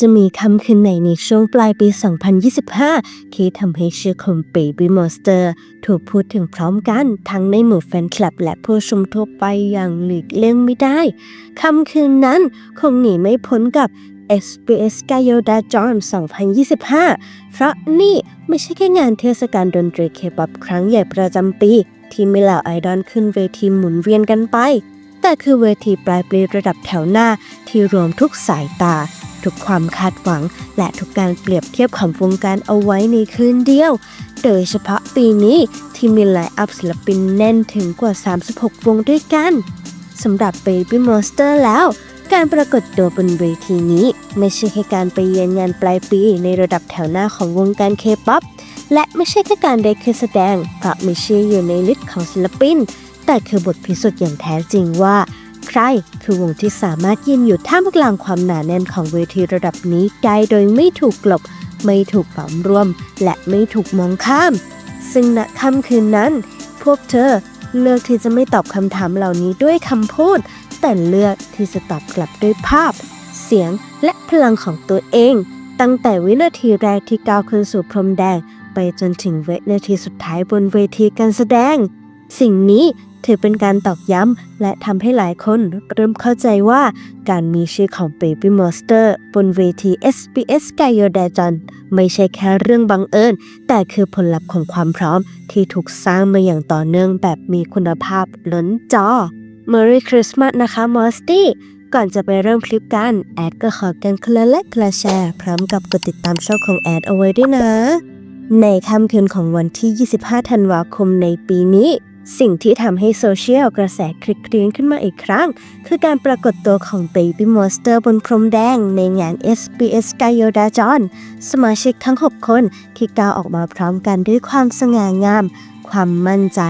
จะมีคำคืนไหนในช่วงปลายปี 2025 ที่ทำให้ชื่อของ Baby Monster ถูกพูดถึงพร้อมกันทั้งในหมู่แฟนคลับและผู้ชมทั่วไปอย่างหลีกเลี่ยงไม่ได้ คำคืนนั้นคงหนีไม่พ้นกับ SBS g a y o d a j o n 2025 เพราะนี่ไม่ใช่แค่งานเทศกาลดนตรีเคป๊อปครั้งใหญ่ประจำปี ที่มีเหล่าไอดอลขึ้นเวทีหมุนเวียนกันไป แต่คือเวทีปลายปีระดับแถวหน้าที่รวมทุกสายตา ทุกความคาดหวัง และทุกการเปรียบเทียบของวงการเอาไว้ในคืนเดียว โดยเฉพาะปีนี้ที่มีไลน์อัพศิลปินแน่นถึงกว่า 36 วงด้วยกันสำหรับ Baby Monster แล้วการปรากฏตัวบนเวทีนี้ ไม่ใช่แค่การไปเยือนงานปลายปีในระดับแถวหน้าของวงการเคป๊อปและไม่ใช่แค่การได้ขึ้นแสดงเพราะมีชื่ออยู่ในลิสต์ของศิลปิน แต่คือบทพิสูจน์อย่างแท้จริงว่า ใคร คือวงที่สามารถยืนอยู่ท่ามกลางความหนาแน่นของเวทีระดับนี้ได้โดยไม่ถูกกลบ ไม่ถูกปลอมรวม และไม่ถูกมองข้าม ซึ่งณค่ำคืนนั้น พวกเธอเลือกที่จะไม่ตอบคำถามเหล่านี้ด้วยคำพูด แต่เลือกที่จะตอบกลับด้วยภาพ เสียงและพลังของตัวเอง ตั้งแต่วินาทีแรกที่ก้าวขึ้นสู่พรมแดง ไปจนถึงวินาทีสุดท้ายบนเวทีการแสดง สิ่งนี้ ถือเป็นการตอกย้ำและทำให้หลายคนเริ่มเข้าใจว่าการมีชื่อของ Baby Monster บนเวที SBS g a y o d a j o n ไม่ใช่แค่เรื่องบังเอิญ แต่คือผลลัพธ์ของความพร้อมที่ถูกสร้างมาอย่างต่อเนื่องแบบมีคุณภาพล้นจอ Merry Christmas นะคะมอสตี้ก่อนจะไปเริ่มคลิปกัน แอดก็ขอกันคนละและคนละแชร์ พร้อมกับกดติดตามช่องของแอดเอาไว้ด้วยนะ ในค่ำคืนของวันที่ 25 ธันวาคมในปีนี้ สิ่งที่ทำให้โซเชียลกระแสคลิกคลีนขึ้นมาอีกครั้ง คือการปรากฏตัวของ Baby Monster บนพรมแดงในงาน SBS g a y o d a j o n สมาชิกทั้ง 6 คนที่ก้าวออกมาพร้อมกันด้วยความสง่างาม ความมั่นใจ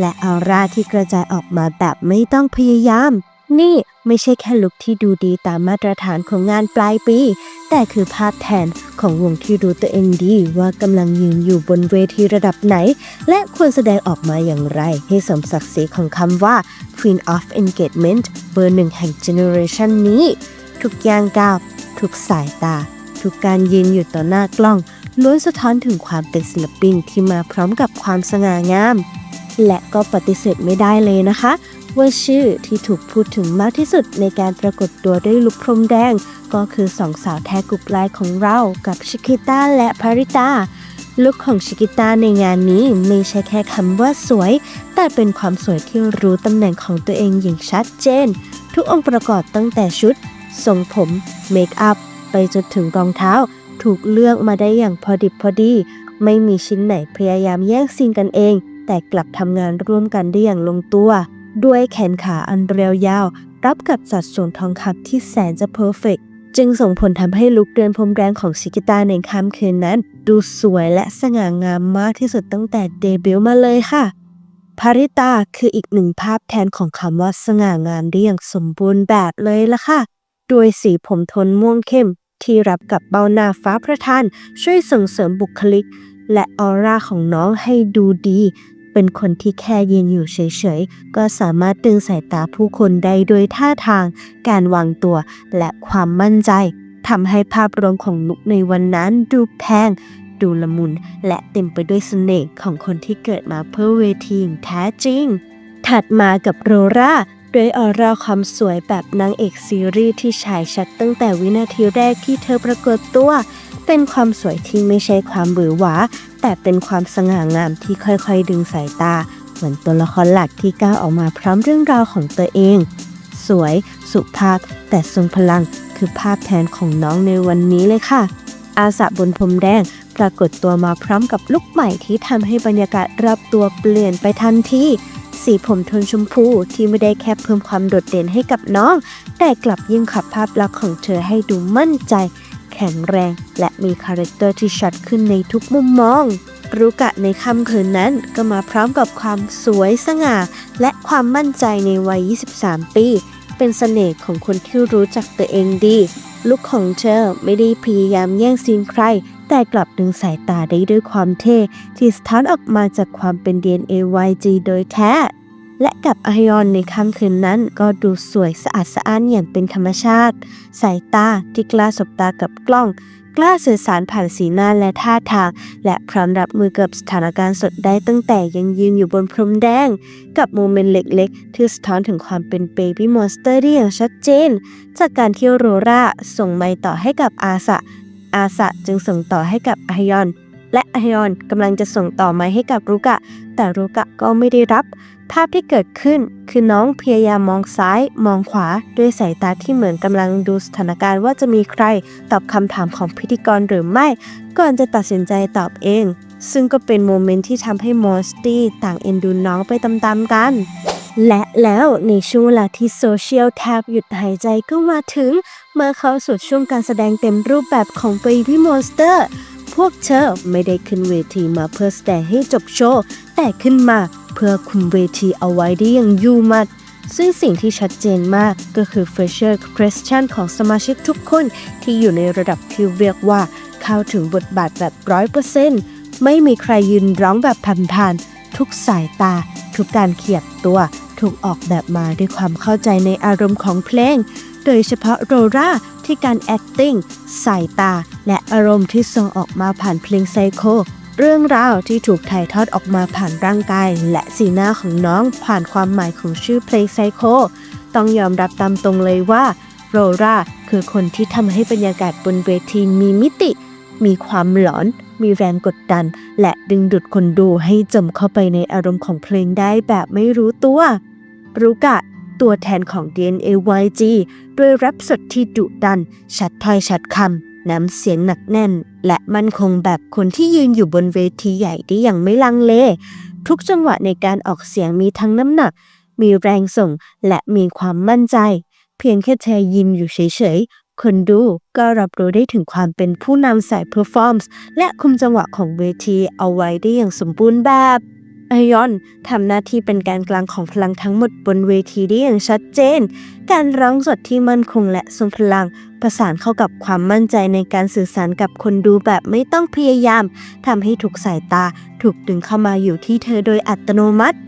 และออร่าที่กระจายออกมาแบบไม่ต้องพยายาม นี่ ไม่ใช่แค่ลุคที่ดูดีตามมาตรฐานของงานปลายปี แต่คือภาพแทนของวงที่รู้ตัวเองดีว่ากำลังยืนอยู่บนเวทีระดับไหน และควรแสดงออกมาอย่างไร ให้สมศักดิ์ศรีของคำว่า Queen of Engagement เบอร์หนึ่งแห่งเจเนอเรชันนี้ ทุกย่างก้าว ทุกสายตา ทุกการยืนอยู่ต่อหน้ากล้องล้วนสะท้อนถึงความเป็นศิลปินที่มาพร้อมกับความสง่างาม และก็ปฏิเสธไม่ได้เลยนะคะ ว่าชื่อที่ถูกพูดถึงมากที่สุดในการปรากฏตัวด้วยลุคพรมแดง ก็คือสองสาวแท้กรุบลายของเรากับชิกิต้าและพาริตาลุคของชิกิต้าในงานนี้ไม่ใช่แค่คำว่าสวย แต่เป็นความสวยที่รู้ตำแหน่งของตัวเองอย่างชัดเจน ทุกองค์ประกอบตั้งแต่ชุด ทรงผม เมคอัพ ไปจนถึงรองเท้า ถูกเลือกมาได้อย่างพอดิบพอดี ไม่มีชิ้นไหนพยายามแย่งซีนกันเอง แต่กลับทำงานร่วมกันได้อย่างลงตัว ด้วยแขนขาอันเรียวยาว รับกับสัดส่วนทองคำที่แสนจะเพอร์เฟกจึงส่งผลทำให้ลุคเดินพรมแดงของชิกิตาในค่ำคืนนั้น ดูสวยและสง่างามมากที่สุดตั้งแต่เดบิวต์มาเลยค่ะภาริตาคืออีกหนึ่งภาพแทนของคำว่าสง่างามได้อย่างสมบูรณ์แบบเลยล่ะค่ะด้วยสีผมโทนม่วงเข้ม ที่รับกับเบ้าหน้าฟ้าประทาน ช่วยส่งเสริมบุคลิก และออร่าของน้องให้ดูดี เป็นคนที่แค่ยืนอยู่เฉยๆ ก็สามารถดึงสายตาผู้คนได้โดยท่าทาง การวางตัว และความมั่นใจทำให้ภาพรวมของลุกในวันนั้นดูแพง ดูละมุน และเต็มไปด้วยเสน่ห์ของคนที่เกิดมาเพื่อเวทีอย่างแท้จริง ถัดมากับโรราด้วยออร่าความสวยแบบนางเอกซีรีส์ที่ฉายชัดตั้งแต่วินาทีแรกที่เธอปรากฏตัว เป็นความสวยที่ไม่ใช่ความหวือหวา แต่เป็นความสง่างามที่ค่อยๆ ดึงสายตา เหมือนตัวละครหลักที่ก้าวออกมาพร้อมเรื่องราวของตัวเอง สวย สุภาพ แต่ทรงพลังคือภาพแทนของน้องในวันนี้เลยค่ะ อาสะบนพรมแดงปรากฏตัวมาพร้อมกับลุคใหม่ที่ทำให้บรรยากาศรอบตัวเปลี่ยนไปทันทีสีผมโทนชมพูที่ไม่ได้แค่เพิ่มความโดดเด่นให้กับน้อง แต่กลับยิ่งขับภาพลักษณ์ของเธอให้ดูมั่นใจ ข็งแรง และมีคาแรคเตอร์ที่ชัดขึ้นในทุกมุมมองรุกะในค่ำคืนนั้นก็มาพร้อมกับความสวยสง่า และความมั่นใจในวัย 23 ปี เป็นเสน่ห์ของคนที่รู้จักตัวเองดี ลุคของเธอไม่ได้พยายามแย่งซีนใคร แต่กลับดึงสายตาได้ด้วยความเท่ที่สะท้อนออกมาจากความเป็น DNA YG โดยแท้ และกับอายอนในค่ำคืนนั้นก็ดูสวยสะอาดสะอ้านอย่างเป็นธรรมชาติ สายตาที่กล้าสบตากับกล้อง กล้าสื่อสารผ่านสีหน้าและท่าทาง และพร้อมรับมือกับสถานการณ์สดได้ตั้งแต่ยังยืนอยู่บนพรมแดง กับโมเมนต์เล็กๆ ที่สะท้อนถึงความเป็นเบบี้มอนสเตอร์ได้อย่างชัดเจน จากการที่โรราส่งไมค์ต่อให้กับอาสะอาสะจึงส่งต่อให้กับอายอนและอายอนกำลังจะส่งต่อไมค์ให้กับรุกะ แต่รุกะก็ไม่ได้รับ ภาพที่เกิดขึ้นคือน้องพยายามมองซ้าย มองขวา ด้วยสายตาที่เหมือนกำลังดูสถานการณ์ว่าจะมีใครตอบคำถามของพิธีกรหรือไม่ ก่อนจะตัดสินใจตอบเอง ซึ่งก็เป็นโมเมนต์ที่ทำให้มอสตี้ต่างเอ็นดูน้องไปตามๆกันและแล้วในช่วงเวลาที่โซเชียลแทบหยุดหายใจก็มาถึง เมื่อเข้าสู่ช่วงการแสดงเต็มรูปแบบของ Baby Monster พ วกเธอไม่ได้ขึ้นเวทีมาเพื่อแสดงให้จบโชว์ แต่ขึ้นมาเพื่อคุมเวทีเอาไว้ได้อย่างยูมัด ซึ่งสิ่งที่ชัดเจนมากก็คือ Fresher Question ของสมาชิกทุกคนที่อยู่ในระดับที่เรียกว่าเข้าถึงบทบาทแบบร้อยเปอร์เซ็นต์ไม่มีใครยืนร้องแบบผ่านๆทุกสายตา ทุกการเขียบตัวถูกออกแบบมาด้วยความเข้าใจในอารมณ์ของเพลง โดยเฉพาะโรรา ที่การ acting สายตา และอารมณ์ที่ส่งออกมาผ่านเพลงไซโค เรื่องราวที่ถูกถ่ายทอดออกมาผ่านร่างกาย และสีหน้าของน้องผ่านความหมายของชื่อเพลงไซโค ต้องยอมรับตามตรงเลยว่าโรราคือคนที่ทำให้บรรยากาศบนเวทีมีมิติ มีความหลอน มีแรงกดดัน และดึงดูดคนดูให้จมเข้าไปในอารมณ์ของเพลงได้แบบไม่รู้ตัว รุกะ ตัวแทนของ DNA YG ด้วยแรปสดที่ดุดัน ชัดถ้อยชัดคำน้ำเสียงหนักแน่น และมั่นคงแบบคนที่ยืนอยู่บนเวทีใหญ่ได้อย่างไม่ลังเล ทุกจังหวะในการออกเสียงมีทั้งน้ำหนัก มีแรงส่ง และมีความมั่นใจ เพียงแค่เธอยิ้มอยู่เฉยๆ คนดูก็รับรู้ได้ถึงความเป็นผู้นำสายเพอร์ฟอร์มส์และคุมจังหวะของเวทีเอาไว้ได้อย่างสมบูรณ์แบบ อายอนทำหน้าที่เป็นแกนกลางของพลังทั้งหมดบนเวทีได้อย่างชัดเจน การร้องสดที่มั่นคงและทรงพลัง ประสานเข้ากับความมั่นใจในการสื่อสารกับคนดูแบบไม่ต้องพยายามทำให้ทุกสายตาถูกดึงเข้ามาอยู่ที่เธอโดยอัตโนมัติ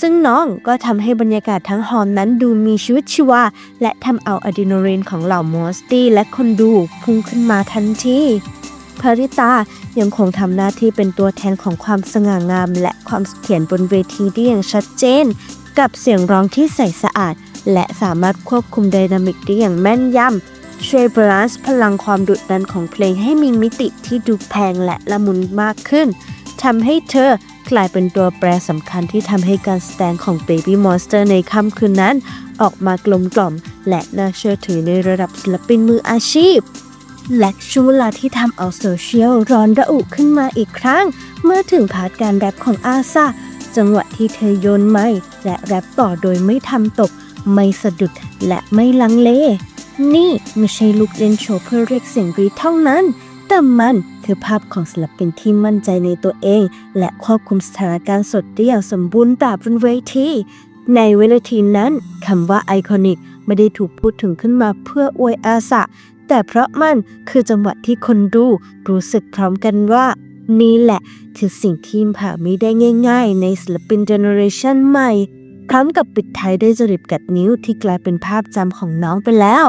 ซึ่งน้องก็ทำให้บรรยากาศทั้งฮอลล์นั้นดูมีชีวิตชีวา และทำเอาอะดรีนาลีนของเหล่ามอสตี้และคนดูพุ่งขึ้นมาทันที ภริตายังคงทำหน้าที่เป็นตัวแทนของความสง่างาม และความเสถียรบนเวทีได้อย่างชัดเจน กับเสียงร้องที่ใสสะอาด และสามารถควบคุมไดนามิกได้อย่างแม่นยำช่วยบาลานซ์พลังความดุดันของเพลงให้มีมิติที่ดูแพงและละมุนมากขึ้นทำให้เธอกลายเป็นตัวแปรสำคัญที่ทำให้การแสดงของ Baby Monster ในค่ำคืนนั้น ออกมากลมกล่อม และน่าเชื่อถือในระดับศิลปินมืออาชีพ และช่วงเวลาที่ทำเอาโซเชียลร้อนระอุขึ้นมาอีกครั้ง เมื่อถึงพาร์ทการแรปของอาซาจังหวะที่เธอโยนไม้และแรปต่อโดยไม่ทำตก ไม่สะดุดและไม่ลังเล นี่ไม่ใช่ลุกเล่นโชว์เพื่อเรียกเสียงรีเท่านั้น แต่มันคือภาพของศิลปินที่มั่นใจในตัวเอง และควบคุมสถานการณ์สดได้อย่างสมบูรณ์แบบบนเวทีในเวทีนั้นคำว่าไอคอนิกไม่ได้ถูกพูดถึงขึ้นมาเพื่ออวยอาสะ แต่เพราะมันคือจังหวะที่คนดูรู้สึกพร้อมกันว่า นี่แหละคือสิ่งที่หาไม่ได้ง่าย ๆ ในศิลปินเจเนอเรชันใหม่ พร้อมกับปิดท้ายด้วยจริบกัดนิ้วที่กลายเป็นภาพจำของน้องไปแล้ว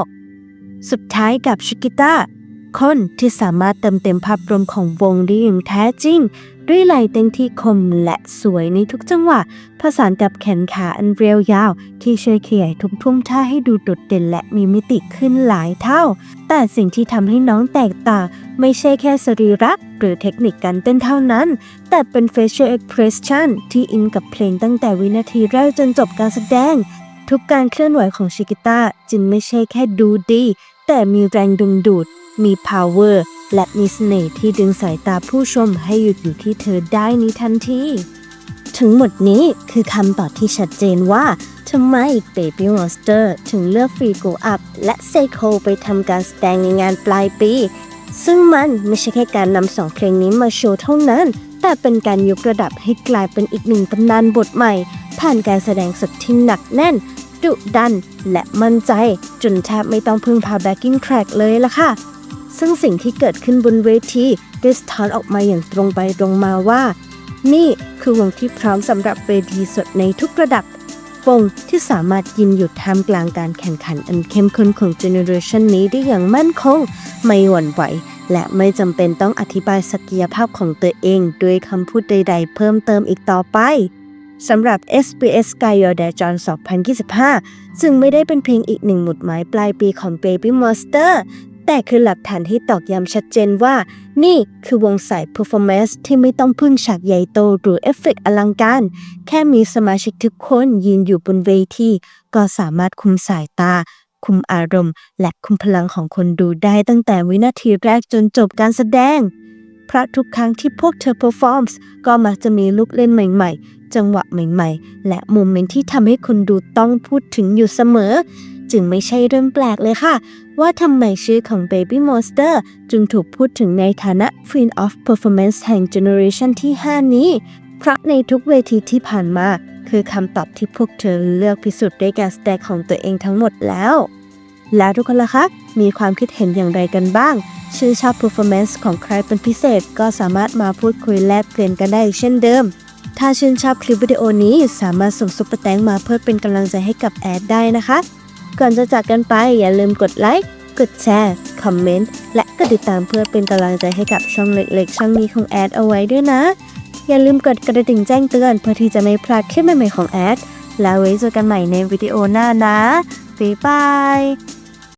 สุดท้ายกับชิกิต้า คนที่สามารถเติมเต็มภาพรวมของวงได้อย่างแท้จริง ด้วยลายเต้นที่คมและสวยในทุกจังหวะ ผสานกับแขนขาอันเรียวยาว ที่ช่วยขยายทุกท่วงท่าให้ดูโดดเด่นและมีมิติขึ้นหลายเท่า แต่สิ่งที่ทำให้น้องแตกต่างไม่ใช่แค่สรีระหรือเทคนิคการเต้นเท่านั้น แต่เป็น facial expression ที่อินกับเพลงตั้งแต่วินาทีแรกจนจบการแสดง ทุกการเคลื่อนไหวของชิกิต้าจึงไม่ใช่แค่ดูดี แต่มีแรงดึงดูด มี power และมีเสน่ห์ที่ดึงสายตาผู้ชมให้หยุดอยู่ที่เธอได้ในทันที ทั้งหมดนี้คือคำตอบที่ชัดเจนว่าทำไม Baby Monster ถึงเลือกฟรีโกอัพและเซโคไปทำการแสดงในงานปลายปี ซึ่งมันไม่ใช่แค่การนำสองเพลงนี้มาโชว์เท่านั้น แต่เป็นการยกระดับให้กลายเป็นอีกหนึ่งตำนานบทใหม่ ผ่านการแสดงสดที่หนักแน่นดุดัน และมั่นใจ จนแทบไม่ต้องพึ่งพา backing track เลยล่ะค่ะ ซึ่งสิ่งที่เกิดขึ้นบนเวทีได้สะท้อนออกมาอย่างตรงไปตรงมาว่า นี่คือวงที่พร้อมสำหรับเวทีสดในทุกระดับฟงที่สามารถยืนอยู่ท่ามกลางการแข่งขันอันเข้มข้นของเจเนอเรชันนี้ได้อย่างมั่นคง ไม่หวั่นไหว และไม่จำเป็นต้องอธิบายศักยภาพของตัวเองด้วยคำพูดใด ๆ เพิ่มเติมอีกต่อไปสำหรับ SBS s k y y o d a j o n 2025 ซึ่งไม่ได้เป็นเพียงอีกหนึ่งหมุดหมายปลายปีของ Baby Monster แต่คือหลักฐานที่ตอกย้ำชัดเจนว่า นี่คือวงสาย performance ที่ไม่ต้องพึ่งฉากใหญ่โตหรือเอฟเฟกต์อลังการ แค่มีสมาชิกทุกคนยืนอยู่บนเวที ก็สามารถคุมสายตา คุมอารมณ์ และคุมพลังของคนดูได้ตั้งแต่วินาทีแรกจนจบการแสดง เพราะทุกครั้งที่พวกเธอ performs ก็มักจะมีลูกเล่นใหม่ ๆ จังหวะใหม่ ๆ และโมเมนต์ที่ทำให้คนดูต้องพูดถึงอยู่เสมอ จึงไม่ใช่เรื่องแปลกเลยค่ะ ว่าทำไมชื่อของ Baby Monster จึงถูกพูดถึงในฐานะ Queen of Performance แห่ง Generation ที่ 5 นี้ เพราะในทุกเวทีที่ผ่านมา คือคำตอบที่พวกเธอเลือกพิสูจน์ด้วยการแสดงของตัวเองทั้งหมดแล้ว แล้วทุกคนล่ะคะ มีความคิดเห็นอย่างไรกันบ้าง ชื่นชอบ performance ของใครเป็นพิเศษ ก็สามารถมาพูดคุยแลกเปลี่ยนกันได้เช่นเดิมถ้าชื่นชอบคลิปวิดีโอนี้สามารถส่งซุปเปอร์แตงมาเพื่อเป็นกำลังใจให้กับแอดได้นะคะ ก่อนจะจากกันไปอย่าลืมกดไลค์ กดแชร์ คอมเมนต์ และกดติดตามเพื่อเป็นกำลังใจให้กับช่องเล็กๆ ช่องนี้ของแอดเอาไว้ด้วยนะ อย่าลืมกดกระดิ่งแจ้งเตือนเพื่อที่จะไม่พลาดคลิปใหม่ๆของแอด แล้วไว้เจอกันใหม่ในวิดีโอหน้านะบ๊ายบาย